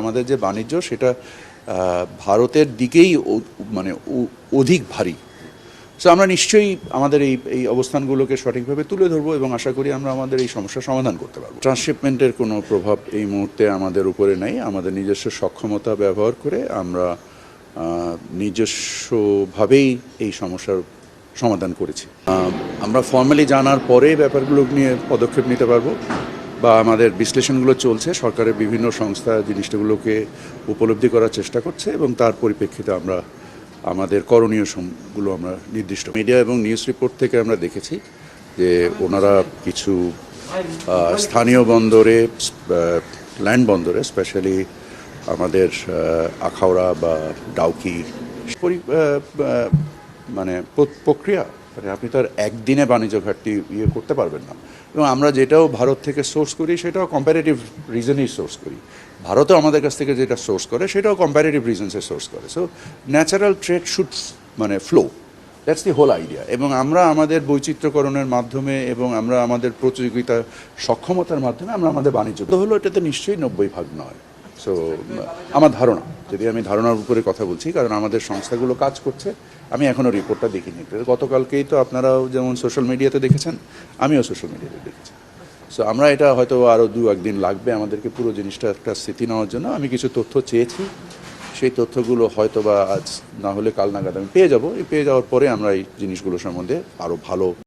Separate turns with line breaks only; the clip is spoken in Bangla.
আমাদের যে বাণিজ্য, সেটা ভারতের দিকেই মানে অধিক ভারী। সো আমরা নিশ্চয়ই আমাদের এই এই অবস্থানগুলোকে সঠিকভাবে তুলে ধরবো এবং আশা করি আমরা আমাদের এই সমস্যার সমাধান করতে পারব। ট্রান্সশিপমেন্টের কোনো প্রভাব এই মুহূর্তে আমাদের উপরে নেই। আমাদের নিজস্ব সক্ষমতা ব্যবহার করে আমরা নিজস্বভাবেই এই সমস্যার সমাধান করেছি। আমরা ফর্মালি জানার পরে ব্যাপারগুলো নিয়ে পদক্ষেপ নিতে পারব। বা আমাদের বিশ্লেষণগুলো চলছে, সরকারের বিভিন্ন সংস্থা জিনিসগুলোকে উপলব্ধি করার চেষ্টা করছে এবং তার পরিপ্রেক্ষিতে আমরা আমাদের করণীয়গুলো আমরা নির্দিষ্ট মিডিয়া এবং নিউজ রিপোর্ট থেকে আমরা দেখেছি যে ওনারা কিছু স্থানীয় বন্দরে ল্যান্ড বন্দরে, স্পেশালি আমাদের আখাউড়া বা ডাউকি মানে প্রক্রিয়া মানে আপনি তো আর একদিনে বাণিজ্য ঘাটতি ইয়ে করতে পারবেন না। এবং আমরা যেটাও ভারত থেকে সোর্স করি, সেটাও কম্প্যারেটিভ রিজনেই সোর্স করি। ভারতও আমাদের কাছ থেকে যেটা সোর্স করে, সেটাও কম্প্যারেটিভ রিজনসে সোর্স করে। সো ন্যাচারাল ট্রেড শুড মানে flow that's the whole idea এবং আমরা আমাদের বৈচিত্র্যকরণের মাধ্যমে এবং আমরা আমাদের প্রতিযোগিতা সক্ষমতার মাধ্যমে আমরা আমাদের বাণিজ্য তো হলো এটাতে নিশ্চয়ই নব্বই ভাগ নয়। সো আমার ধারণা, যদি আমি ধারণার উপরে কথা বলছি, কারণ আমাদের সংস্থাগুলো কাজ করছে আমি এখনও রিপোর্টটা দেখিনি। গতকালকেই তো আপনারাও যেমন সোশ্যাল মিডিয়াতে দেখেছেন, আমিও সোশ্যাল মিডিয়াতে দেখেছি। সো আমরা এটা হয়তো আরও দু, একদিন লাগবে আমাদেরকে পুরো জিনিসটা একটা স্থিতি নেওয়ার জন্য। আমি কিছু তথ্য চেয়েছি। সেই তথ্যগুলো হয়তো বা আজ না হলে কাল নাগাদ আমি পেয়ে যাব। এই পেয়ে যাওয়ার পরে আমরা এই জিনিসগুলো সম্বন্ধে আরও ভালো